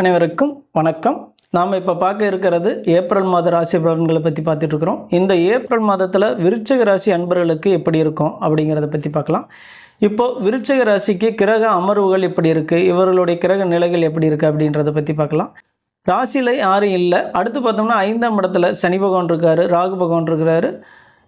அனைவருக்கும் வணக்கம். நாம் இப்போ பார்க்க இருக்கிறது ஏப்ரல் மாத ராசி பலன்களை பற்றி பார்த்துட்டு இருக்கிறோம். இந்த ஏப்ரல் மாதத்தில் விருச்சக ராசி அன்பர்களுக்கு எப்படி இருக்கும் அப்படிங்கிறத பற்றி பார்க்கலாம். இப்போது விருச்சக ராசிக்கு கிரக அமர்வுகள் எப்படி இருக்குது இவர்களுடைய கிரக நிலைகள் எப்படி இருக்குது அப்படின்றத பற்றி பார்க்கலாம். ராசியில் யாரும் இல்லை. அடுத்து பார்த்தோம்னா ஐந்தாம் இடத்துல சனி பகவான் இருக்காரு ராகு பகவான் இருக்கிறாரு.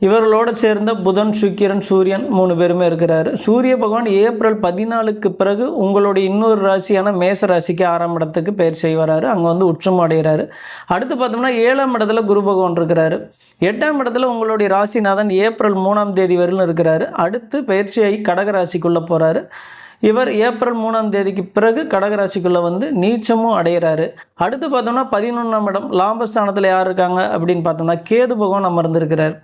இவர்களோடு சேர்ந்த புதன் சுக்கிரன் சூரியன் மூணு பேருமே இருக்கிறாரு. சூரிய பகவான் ஏப்ரல் பதினாலுக்கு பிறகு உங்களுடைய இன்னொரு ராசியான மேச ராசிக்கு ஆறாம் இடத்துக்கு பெயர் செய்வாராரு. அங்கே வந்து உச்சம் அடைகிறாரு. அடுத்து பார்த்தோம்னா ஏழாம் இடத்துல குரு பகவான் இருக்கிறாரு. எட்டாம் இடத்துல உங்களுடைய ராசிநாதன் ஏப்ரல் மூணாம் தேதி வரையிலும் இருக்கிறாரு. அடுத்து பயிற்சியாகி கடக ராசிக்குள்ளே போகிறாரு இவர் ஏப்ரல் மூணாம் தேதிக்கு பிறகு கடகராசிக்குள்ளே வந்து நீச்சமும் அடைகிறாரு. அடுத்து பார்த்தோம்னா பதினொன்றாம் இடம் லாபஸ்தானத்தில் யார் இருக்காங்க அப்படின்னு பார்த்தோம்னா கேது பகவான் அமர்ந்திருக்கிறார்.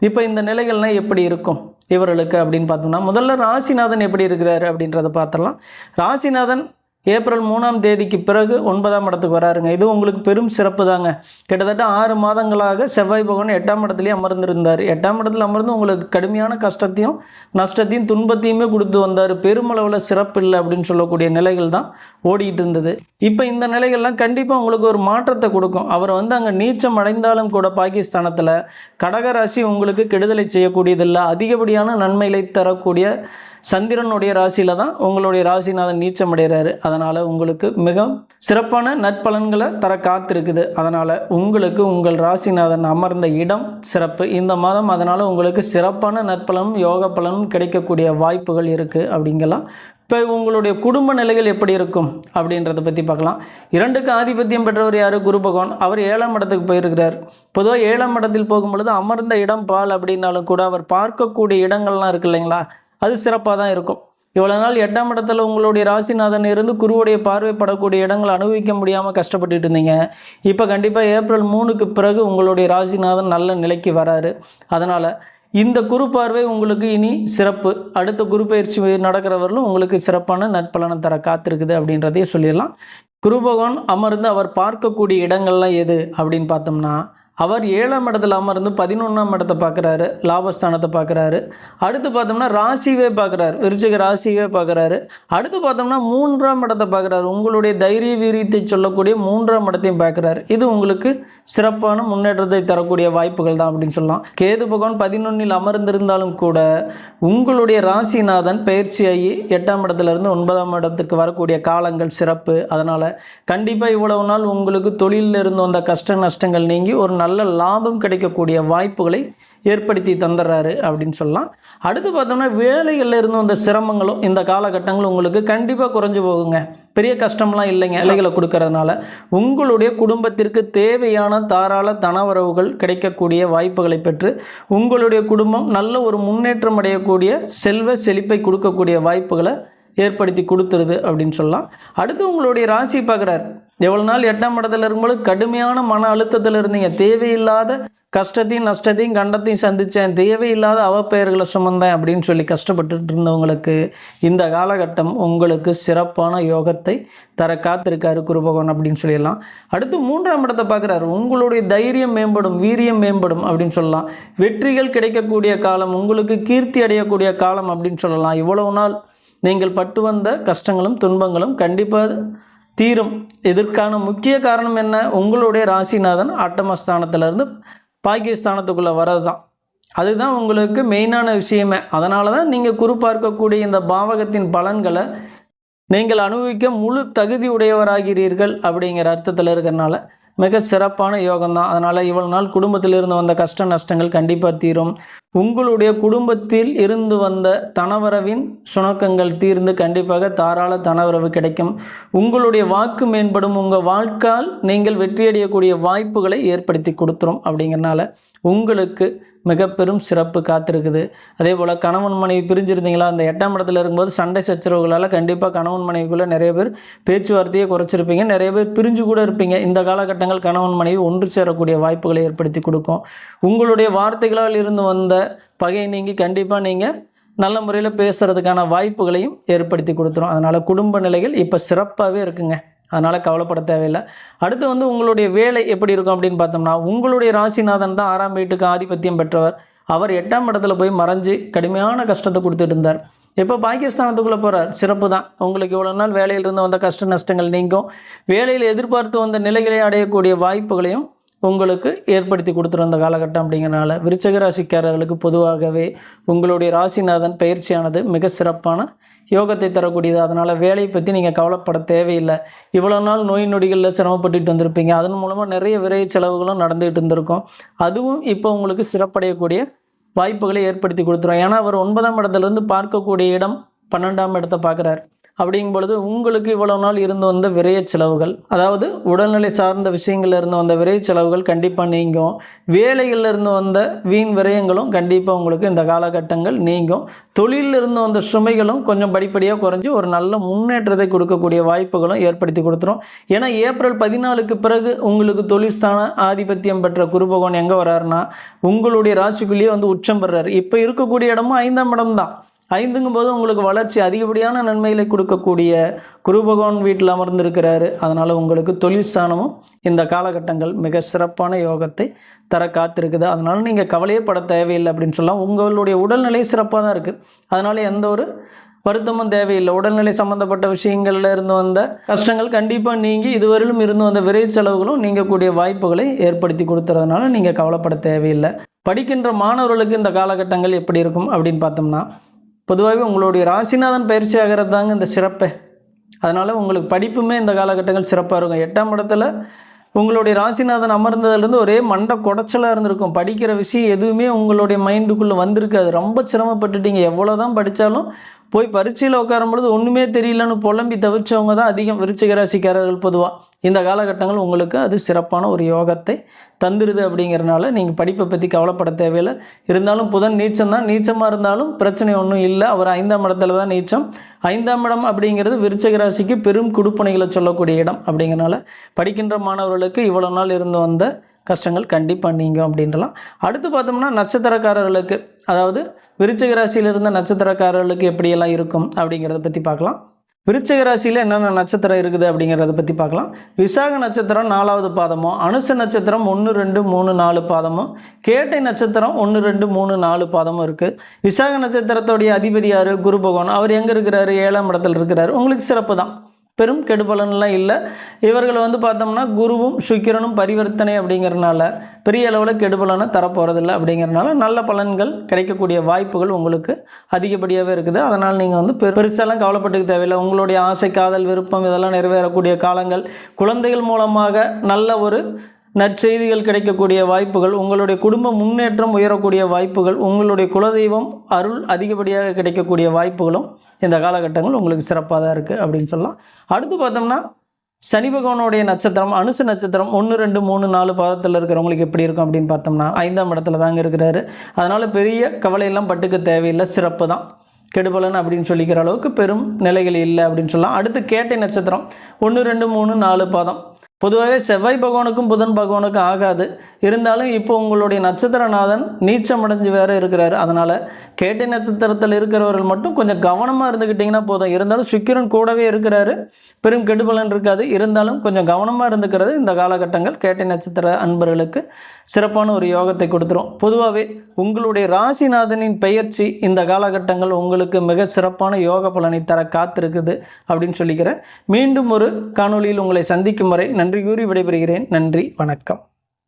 இப்போ இந்த நிலைகள்லாம் எப்படி இருக்கும் இவர்களுக்கு அப்படின்னு பார்த்தோம்னா முதல்ல ராசிநாதன் எப்படி இருக்கிறாரு அப்படின்றத பார்த்துடலாம். ராசிநாதன் ஏப்ரல் மூணாம் தேதிக்கு பிறகு ஒன்பதாம் இடத்துக்கு வராருங்க. இது உங்களுக்கு பெரும் சிறப்பு தாங்க. கிட்டத்தட்ட ஆறு மாதங்களாக செவ்வாய் பகவான் எட்டாம் இடத்துலேயே அமர்ந்திருந்தார். எட்டாம் இடத்துல அமர்ந்து உங்களுக்கு கடுமையான கஷ்டத்தையும் நஷ்டத்தையும் துன்பத்தையுமே கொடுத்து வந்தார். பெருமளவில் சிறப்பு இல்லை அப்படின்னு சொல்லக்கூடிய நிலைகள் தான் ஓடிட்டு இருந்தது. இப்போ இந்த நிலைகள்லாம் கண்டிப்பாக உங்களுக்கு ஒரு மாற்றத்தை கொடுக்கும். அவர் வந்து அங்கே நீச்சம் அடைந்தாலும் கூட பாகிஸ்தானத்தில் கடகராசி உங்களுக்கு கெடுதலை செய்யக்கூடியதில்லை. அதிகப்படியான நன்மைகளை தரக்கூடிய சந்திரனுடைய ராசியில் தான் உங்களுடைய ராசிநாதன் நீச்சம் அடைகிறாரு. அதனால் உங்களுக்கு மிக சிறப்பான நற்பலன்களை தர காத்திருக்குது. அதனால் உங்களுக்கு உங்கள் ராசிநாதன் அமர்ந்த இடம் சிறப்பு. இந்த மாதம் அதனால் உங்களுக்கு சிறப்பான நற்பலனும் யோக பலனும் கிடைக்கக்கூடிய வாய்ப்புகள் இருக்குது அப்படிங்கலாம். இப்போ உங்களுடைய குடும்ப நிலைகள் எப்படி இருக்கும் அப்படின்றத பற்றி பார்க்கலாம். இரண்டுக்கு ஆதிபத்தியம் பெற்றவர் யார்? குரு பகவான். அவர் ஏழாம் இடத்துக்கு போயிருக்கிறார். பொதுவாக ஏழாம் இடத்தில் போகும்பொழுது அமர்ந்த இடம் பால் அப்படின்னாலும் கூட அவர் பார்க்கக்கூடிய இடங்கள்லாம் இருக்கு இல்லைங்களா? அது சிறப்பாக தான் இருக்கும். இவ்வளோ நாள் எட்டாம் இடத்துல உங்களுடைய ராசிநாதன் இருந்து குருவுடைய பார்வைப்படக்கூடிய இடங்களை அனுபவிக்க முடியாமல் கஷ்டப்பட்டுட்டு இருந்தீங்க. இப்போ கண்டிப்பாக ஏப்ரல் மூணுக்கு பிறகு உங்களுடைய ராசிநாதன் நல்ல நிலைக்கு வராரு. அதனால் இந்த குரு பார்வை உங்களுக்கு இனி சிறப்பு. அடுத்த குரு பயிற்சி நடக்கிறவர்களும் உங்களுக்கு சிறப்பான நற்பலனை தர காத்திருக்குது அப்படின்றதையே சொல்லிடலாம். குரு பகவான் அமர்ந்து அவர் பார்க்கக்கூடிய இடங்கள்லாம் எது அப்படின்னு பார்த்தோம்னா அவர் ஏழாம் இடத்துல அமர்ந்து பதினொன்றாம் இடத்தை பார்க்குறாரு லாபஸ்தானத்தை பார்க்குறாரு. அடுத்து பார்த்தோம்னா ராசிவே பார்க்குறாரு விருச்சிக ராசிவே பார்க்குறாரு. அடுத்து பார்த்தோம்னா மூன்றாம் இடத்தை பார்க்குறாரு. உங்களுடைய தைரிய வீரியத்தை சொல்லக்கூடிய மூன்றாம் இடத்தையும் பார்க்குறாரு. இது உங்களுக்கு சிறப்பான முன்னேற்றத்தை தரக்கூடிய வாய்ப்புகள் தான் அப்படின்னு சொல்லலாம். கேது பகவான் பதினொன்னில் அமர்ந்திருந்தாலும் கூட உங்களுடைய ராசிநாதன் பயிற்சியாகி எட்டாம் இடத்துலேருந்து ஒன்பதாம் இடத்துக்கு வரக்கூடிய காலங்கள் சிறப்பு. அதனால் கண்டிப்பாக இவ்வளவு நாள் உங்களுக்கு தொழிலில் இருந்து வந்த கஷ்ட நஷ்டங்கள் நீங்கி ஒரு நல்ல நல்ல லாபம் கிடைக்கக்கூடிய வாய்ப்புகளை ஏற்படுத்தி தந்துடுறாரு அப்படின்னு சொல்லலாம். அடுத்து பார்த்தோம்னா வேலைகளில் இருந்து வந்த சிரமங்களும் இந்த காலகட்டங்கள் உங்களுக்கு கண்டிப்பாக குறைஞ்சு போகுங்க. பெரிய கஷ்டம்லாம் இல்லைங்க இலைகளை கொடுக்கறதுனால. உங்களுடைய குடும்பத்திற்கு தேவையான தாராள தனவரவுகள் கிடைக்கக்கூடிய வாய்ப்புகளை பெற்று உங்களுடைய குடும்பம் நல்ல ஒரு முன்னேற்றம் அடையக்கூடிய செல்வ செழிப்பை கொடுக்கக்கூடிய வாய்ப்புகளை ஏற்படுத்தி கொடுத்துருது அப்படின்னு சொல்லலாம். அடுத்து உங்களுடைய ராசி பார்க்குறாரு. எவ்வளோ நாள் எட்டாம் இடத்துல இருக்கும்போது கடுமையான மன அழுத்தத்தில் இருந்தீங்க. தேவையில்லாத கஷ்டத்தையும் நஷ்டத்தையும் கண்டத்தையும் சந்தித்தேன் தேவையில்லாத அவப்பெயர்களை சுமந்தேன் அப்படின்னு சொல்லி கஷ்டப்பட்டுட்டு இருந்தவங்களுக்கு இந்த காலகட்டம் உங்களுக்கு சிறப்பான யோகத்தை தர காத்திருக்காரு குருபகவான் அப்படின்னு சொல்லிடலாம். அடுத்து மூன்றாம் இடத்தை பார்க்குறாரு. உங்களுடைய தைரியம் மேம்படும் வீரியம் மேம்படும் அப்படின்னு சொல்லலாம். வெற்றிகள் கிடைக்கக்கூடிய காலம் உங்களுக்கு கீர்த்தி அடையக்கூடிய காலம் அப்படின்னு சொல்லலாம். இவ்வளவு நாள் நீங்கள் பட்டு வந்த கஷ்டங்களும் துன்பங்களும் கண்டிப்பாக தீரும். இதற்கான முக்கிய காரணம் என்ன? உங்களுடைய ராசிநாதன் ஆட்டமஸ்தானத்திலேருந்து பாகிஸ்தானத்துக்குள்ளே வர்றது தான் அதுதான் உங்களுக்கு மெயினான விஷயமே. அதனால தான் நீங்கள் குறு பார்க்கக்கூடிய இந்த பாவகத்தின் பலன்களை நீங்கள் அனுபவிக்க முழு தகுதி உடையவராகிறீர்கள் அப்படிங்கிற அர்த்தத்தில் இருக்கிறனால மிக சிறப்பான யோகம் தான் அதனால் இவ்வளோ நாள் குடும்பத்தில் இருந்து வந்த கஷ்ட நஷ்டங்கள் கண்டிப்பாக தீரும். உங்களுடைய குடும்பத்தில் இருந்து வந்த தனவரவின் சுணக்கங்கள் தீர்ந்து கண்டிப்பாக தாராள தனவரவு கிடைக்கும். உங்களுடைய வாக்கு மேம்படும். உங்கள் வாழ்க்கால் நீங்கள் வெற்றியடையக்கூடிய வாய்ப்புகளை ஏற்படுத்தி கொடுத்துரும் அப்படிங்கிறனால உங்களுக்கு மிக பெரும் சிறப்பு காத்திருக்குது. அதே போல் கணவன் மனைவி பிரிஞ்சிருந்தீங்களா? அந்த எட்டாம் இடத்துல இருக்கும்போது சண்டை சச்சரவுகளால் கண்டிப்பாக கணவன் மனைவிக்குள்ளே நிறைய பேர் பேச்சுவார்த்தையை குறைச்சிருப்பீங்க. நிறைய பேர் பிரிஞ்சு கூட இருப்பீங்க. இந்த காலகட்டங்கள் கணவன் மனைவி ஒன்று சேரக்கூடிய வாய்ப்புகளை ஏற்படுத்தி கொடுக்கும். உங்களுடைய வார்த்தைகளால் இருந்து வந்த பகை நீங்கி கண்டிப்பாக நீங்கள் நல்ல முறையில் பேசுகிறதுக்கான வாய்ப்புகளையும் ஏற்படுத்தி கொடுத்துரும். அதனால் குடும்ப நிலைகள் இப்போ சிறப்பாகவே இருக்குங்க. அதனால் கவலைப்பட தேவையில்லை. அடுத்து வந்து உங்களுடைய வேலை எப்படி இருக்கும் அப்படின்னு பார்த்தோம்னா உங்களுடைய ராசிநாதன் தான் ஆறாம் வீட்டுக்கு ஆதிபத்தியம் பெற்றவர். அவர் எட்டாம் இடத்துல போய் மறைஞ்சு கடுமையான கஷ்டத்தை கொடுத்துட்டு இருந்தார். இப்போ பாகிஸ்தானத்துக்குள்ளே போகிறார் சிறப்பு தான். உங்களுக்கு இவ்வளோ நாள் வேலையிலிருந்து வந்த கஷ்ட நஷ்டங்கள் நீங்கும். வேலையில் எதிர்பார்த்து வந்த நிலைகளை அடையக்கூடிய வாய்ப்புகளையும் உங்களுக்கு ஏற்படுத்தி கொடுத்துரும் அந்த காலகட்டம் அப்படிங்கிறனால. விருச்சக ராசிக்காரர்களுக்கு பொதுவாகவே உங்களுடைய ராசிநாதன் பயிற்சியானது மிக சிறப்பான யோகத்தை தரக்கூடியது. அதனால் வேலையை பற்றி நீங்கள் கவலைப்பட தேவையில்லை. இவ்வளோ நாள் நோய் நொடிகளில் சிரமப்பட்டுட்டு வந்திருப்பீங்க. அதன் மூலமாக நிறைய விரை செலவுகளும் நடந்துகிட்டு இருந்திருக்கும். அதுவும் இப்போ உங்களுக்கு சிறப்படையக்கூடிய வாய்ப்புகளை ஏற்படுத்தி கொடுத்துரும். ஏன்னா அவர் ஒன்பதாம் இடத்துலேருந்து பார்க்கக்கூடிய இடம் பன்னெண்டாம் இடத்தை பார்க்குறாரு. அப்படிங்கும் பொழுது உங்களுக்கு இவ்வளவு நாள் இருந்து வந்த விரைய செலவுகள் அதாவது உடல்நிலை சார்ந்த விஷயங்கள்ல இருந்து வந்த விரைய செலவுகள் கண்டிப்பாக நீங்கும். வேலைகளில் இருந்து வந்த வீண் விரயங்களும் கண்டிப்பாக உங்களுக்கு இந்த காலகட்டங்கள் நீங்கும். தொழிலில் இருந்து வந்த சுமைகளும் கொஞ்சம் படிப்படியாக குறைஞ்சி ஒரு நல்ல முன்னேற்றத்தை கொடுக்கக்கூடிய வாய்ப்புகளும் ஏற்படுத்தி கொடுத்துரும். ஏன்னா ஏப்ரல் பதினாலுக்கு பிறகு உங்களுக்கு தொழில் ஸ்தான ஆதிபத்தியம் பெற்ற குருபகவான் எங்கே வராருன்னா உங்களுடைய ராசிக்குள்ளேயே வந்து உச்சம் பெறாரு. இப்போ இருக்கக்கூடிய இடமும் ஐந்தாம் இடம் தான் ஐந்துங்கும் போது உங்களுக்கு வளர்ச்சி அதிகப்படியான நன்மைகளை கொடுக்கக்கூடிய குரு பகவான் வீட்டில் அமர்ந்திருக்கிறாரு. அதனால் உங்களுக்கு தொழில் ஸ்தானமும் இந்த காலகட்டங்கள் மிக சிறப்பான யோகத்தை தர காத்திருக்குது. அதனால் நீங்கள் கவலையே பட தேவையில்லை அப்படின்னு சொல்லலாம். உங்களுடைய உடல்நிலை சிறப்பாக தான் இருக்குது அதனால் எந்த ஒரு வருத்தமும் தேவையில்லை. உடல்நிலை சம்மந்தப்பட்ட விஷயங்கள்ல இருந்து வந்த கஷ்டங்கள் கண்டிப்பாக நீங்கி இதுவரையிலும் இருந்து வந்த விரை செலவுகளும் நீங்கக்கூடிய வாய்ப்புகளை ஏற்படுத்தி கொடுத்துறதுனால நீங்கள் கவலைப்பட தேவையில்லை. படிக்கின்ற மாணவர்களுக்கு இந்த காலகட்டங்கள் எப்படி இருக்கும் அப்படின்னு பார்த்தோம்னா பொதுவாகவே உங்களுடைய ராசிநாதன் பயிற்சி ஆகிறது தாங்க இந்த சிறப்பை. அதனால் உங்களுக்கு படிப்புமே இந்த காலகட்டங்கள் சிறப்பாக இருக்கும். எட்டாம் இடத்துல உங்களுடைய ராசிநாதன் அமர்ந்ததுலேருந்து ஒரே மண்டை குடைச்சலாக இருந்திருக்கும். படிக்கிற விஷயம் எதுவுமே உங்களுடைய மைண்டுக்குள்ளே வந்திருக்காது. ரொம்ப சிரமப்பட்டுட்டீங்க. எவ்வளோ தான் படித்தாலும் போய் பரீட்சையில் உட்காரும் பொழுது ஒன்றுமே தெரியலன்னு புலம்பி தவிச்சவங்க தான் அதிகம் விருச்சிக ராசிக்காரர்கள் பொதுவாக இந்த காலகட்டங்கள் உங்களுக்கு அது சிறப்பான ஒரு யோகத்தை தந்துடுது அப்படிங்கிறனால நீங்கள் படிப்பை பற்றி கவலைப்பட தேவையில்லை. இருந்தாலும் புதன் நீச்சம் தான். நீச்சமாக இருந்தாலும் பிரச்சனை ஒன்றும் இல்லை. அவர் ஐந்தாம் இடத்துல தான் நீச்சம். ஐந்தாம் இடம் அப்படிங்கிறது விருச்சக ராசிக்கு பெரும் குடுப்பனைகளை சொல்லக்கூடிய இடம் அப்படிங்கிறனால படிக்கின்ற மாணவர்களுக்கு இவ்வளோ நாள் இருந்து வந்த கஷ்டங்கள் கண்டிப்பாக நீங்கும் அப்படின்றலாம். அடுத்து பார்த்தோம்னா நட்சத்திரக்காரர்களுக்கு அதாவது விருச்சிக ராசியில் இருந்த நட்சத்திரக்காரர்களுக்கு எப்படியெல்லாம் இருக்கும் அப்படிங்கிறத பற்றி பார்க்கலாம். விருச்சிக ராசியில் என்னென்ன நட்சத்திரம் இருக்குது அப்படிங்கிறத பற்றி பார்க்கலாம். விசாக நட்சத்திரம் நாலாவது பாதமும் அனுச நட்சத்திரம் ஒன்று ரெண்டு மூணு நாலு பாதமும் கேட்டை நட்சத்திரம் ஒன்று ரெண்டு மூணு நாலு பாதமும் இருக்குது விசாக நட்சத்திரத்தோடைய அதிபதி யார்? குரு பகவான். அவர் எங்கே இருக்கிறாரு? ஏழாம் இடத்துல இருக்கிறாரு. உங்களுக்கு சிறப்பு தான் பெரும் கெடுபலன்லாம் இல்லை. இவர்கள் வந்து பார்த்தோம்னா குருவும் சுக்கிரனும் பரிவர்த்தனை அப்படிங்கிறனால பெரிய அளவில் கெடுபலனை தரப்போகிறதில்ல அப்படிங்கிறனால நல்ல பலன்கள் கிடைக்கக்கூடிய வாய்ப்புகள் உங்களுக்கு அதிகப்படியாகவே இருக்குது. அதனால் நீங்கள் வந்து பெருசெல்லாம் கவலைப்பட்டுக்க தேவையில்லை. உங்களுடைய ஆசை காதல் விருப்பம் இதெல்லாம் நிறைவேறக்கூடிய காலங்கள் குழந்தைகள் மூலமாக நல்ல ஒரு நற்செய்திகள் கிடைக்கக்கூடிய வாய்ப்புகள் உங்களுடைய குடும்ப முன்னேற்றம் உயரக்கூடிய வாய்ப்புகள் உங்களுடைய குலதெய்வம் அருள் அதிகப்படியாக கிடைக்கக்கூடிய வாய்ப்புகளும் இந்த காலகட்டங்கள் உங்களுக்கு சிறப்பாக தான் இருக்குது அப்படின்னு சொல்லலாம். அடுத்து பார்த்தோம்னா சனி பகவானுடைய நட்சத்திரம் அனுசு நட்சத்திரம் ஒன்று ரெண்டு மூணு நாலு பாதத்தில் இருக்கிறவங்களுக்கு எப்படி இருக்கும் அப்படின்னு பார்த்தோம்னா ஐந்தாம் இடத்துல தாங்க இருக்கிறாரு. அதனால் பெரிய கவலையெல்லாம் பட்டுக்க தேவையில்லை சிறப்பு தான். கெடுபலன் அப்படின்னு சொல்லிக்கிற அளவுக்கு பெரும் நிலைகள் இல்லை அப்படின்னு சொல்லலாம். அடுத்து கேட்டை நட்சத்திரம் ஒன்று ரெண்டு மூணு நாலு பாதம். பொதுவாகவே செவ்வாய் பகவானுக்கும் புதன் பகவானுக்கும் ஆகாது. இருந்தாலும் இப்போ உங்களுடைய நட்சத்திரநாதன் நீச்சம் அடைஞ்சு வேற இருக்கிறாரு. அதனால் கேட்டை நட்சத்திரத்தில் இருக்கிறவர்கள் மட்டும் கொஞ்சம் கவனமாக இருந்துக்கிட்டிங்கன்னா போதும். இருந்தாலும் சுக்கிரன் கூடவே இருக்கிறாரு. பெரும் கெடுபலன் இருக்காது. இருந்தாலும் கொஞ்சம் கவனமாக இருந்துக்கிறது இந்த காலகட்டங்கள் கேட்டை நட்சத்திர அன்பர்களுக்கு சிறப்பான ஒரு யோகத்தை கொடுத்துரும். பொதுவாகவே உங்களுடைய ராசிநாதனின் பெயர்ச்சி இந்த காலகட்டங்கள் உங்களுக்கு மிக சிறப்பான யோக பலனை தர காத்திருக்குது அப்படின்னு சொல்லிக்கிறேன். மீண்டும் ஒரு காணொளியில் உங்களை சந்திக்கும் வரை நன்றி கூறி விடைபெறுகிறேன். நன்றி வணக்கம்.